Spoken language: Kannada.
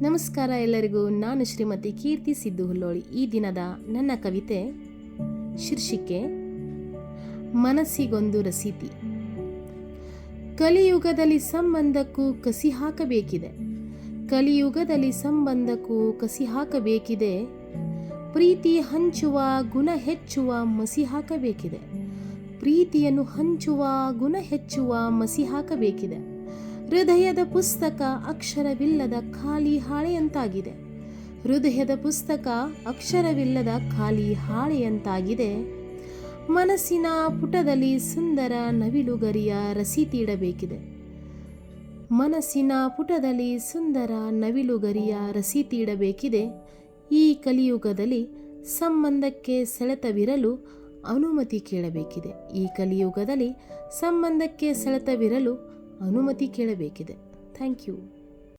ನಮಸ್ಕಾರ ಎಲ್ಲರಿಗೂ. ನಾನು ಶ್ರೀಮತಿ ಕೀರ್ತಿ ಸಿದ್ದು ಹುಲ್ಲೋಳಿ. ಈ ದಿನದ ನನ್ನ ಕವಿತೆ, ಶೀರ್ಷಿಕೆ, ಮನಸ್ಸಿಗೊಂದು ರಸೀತಿ. ಕಲಿಯುಗದಲ್ಲಿ ಸಂಬಂಧಕ್ಕೂ ಕಸಿ ಹಾಕಬೇಕಿದೆ. ಕಲಿಯುಗದಲ್ಲಿ ಸಂಬಂಧಕ್ಕೂ ಕಸಿ ಹಾಕಬೇಕಿದೆ. ಪ್ರೀತಿ ಹಂಚುವ, ಗುಣ ಹೆಚ್ಚುವ, ಮಸಿ ಹಾಕಬೇಕಿದೆ. ಪ್ರೀತಿಯನ್ನು ಹಂಚುವ, ಗುಣ ಹೆಚ್ಚುವ, ಮಸಿ ಹಾಕಬೇಕಿದೆ. ಹೃದಯದ ಪುಸ್ತಕ ಅಕ್ಷರವಿಲ್ಲದ ಖಾಲಿ ಹಾಳೆಯಂತಾಗಿದೆ. ಹೃದಯದ ಪುಸ್ತಕ ಅಕ್ಷರವಿಲ್ಲದ ಖಾಲಿ ಹಾಳೆಯಂತಾಗಿದೆ. ಮನಸ್ಸಿನ ಪುಟದಲ್ಲಿ ಸುಂದರ ನವಿಲುಗರಿಯ ರಸೀತಿಡಬೇಕಿದೆ ಮನಸ್ಸಿನ ಪುಟದಲ್ಲಿ ಸುಂದರ ನವಿಲುಗರಿಯ ರಸೀತಿಡಬೇಕಿದೆ ಈ ಕಲಿಯುಗದಲ್ಲಿ ಸಂಬಂಧಕ್ಕೆ ಸೆಳೆತವಿರಲು ಅನುಮತಿ ಕೇಳಬೇಕಿದೆ. ಈ ಕಲಿಯುಗದಲ್ಲಿ ಸಂಬಂಧಕ್ಕೆ ಸೆಳೆತವಿರಲು ಅನುಮತಿ ಕೇಳಬೇಕಿದೆ. Thank you.